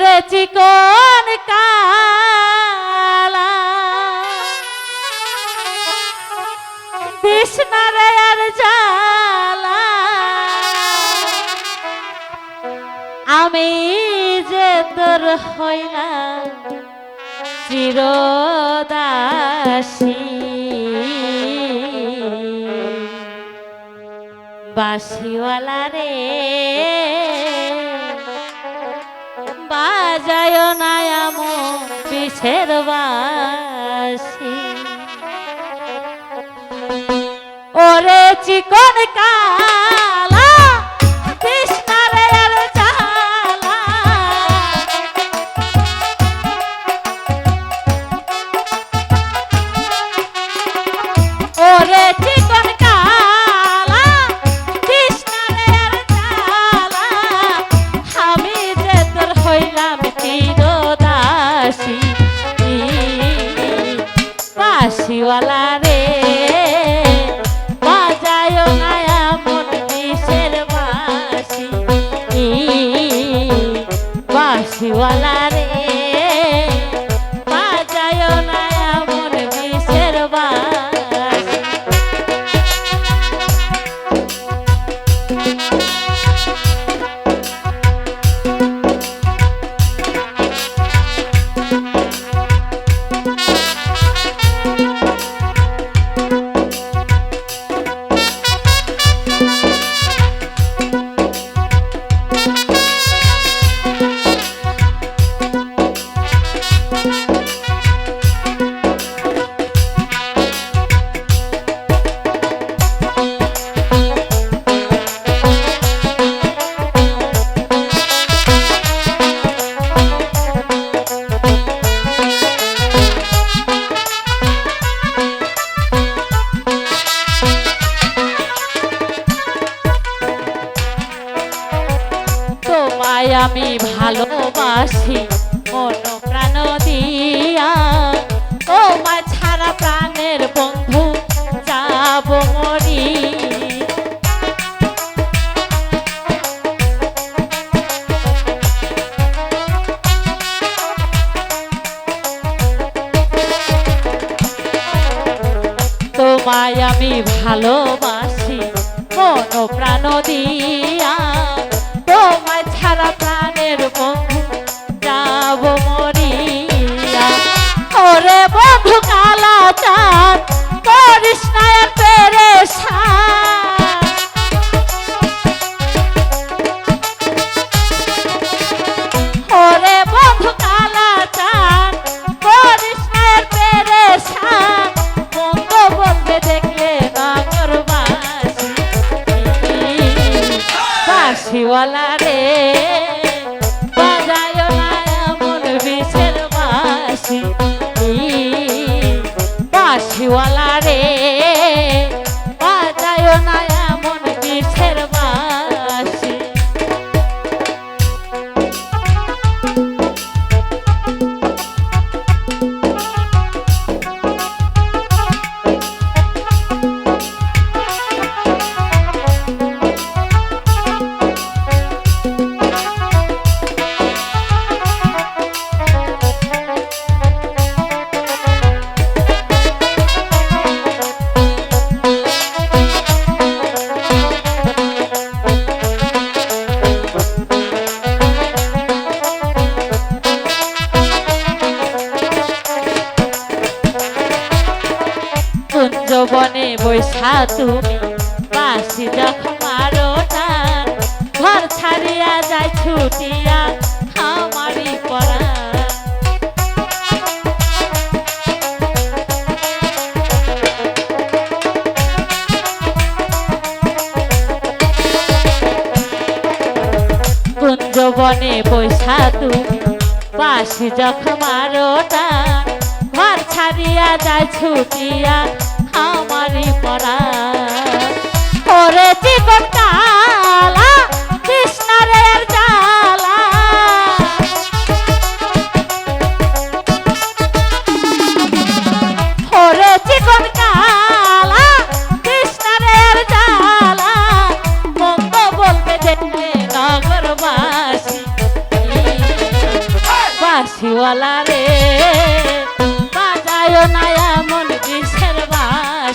ওরে চিকন কালা। কৃষ্ণারে আর আমি যে তোর হইলাম চিরদাসী। বাসিওয়ালা রে। বাজায় নায়াম বিষের বাসি। ওরে চিকন কালা বাসিওয়ালা রে আমি ভালোবাসি, মন প্রাণ দিয়া। তোমায় ছাড়া প্রাণের বন্ধু যাব মরি। তোমায় আমি ভালোবাসি, মন প্রাণ দিয়া। প্রাণের বন্ধু যাব মরিয়া। ওরে বন্ধু কালা চাঁদ করিস না আর ওরে বন্ধু কালা চান করিস না পেরেশান। মন্দ বলবে দেখলে নাগর বাসি বাসিওয়ালা রে। বাসিওয়ালা রে। কুঞ্জবনে বৈশা তুমি, বাসি যখন মারো ঘর ছাড়িয়া যায় ছুটিয়া আমারই পড়া। কুঞ্জবনে বৈশা তুমি, বাসি যখন মারো ঘর ছাড়িয়া যায় ছুটিয়া আমারই পড়া ওরে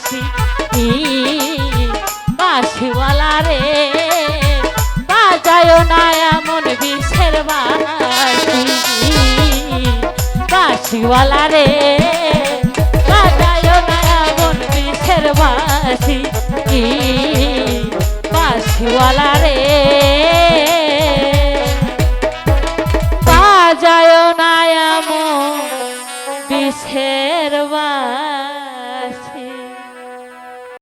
ই, বাসিওয়ালা রে বাজায় না এমন বিষের বাসি বাসিওয়ালা রে বাজায় না এমন বিষের বাসি বাসিওয়ালা রে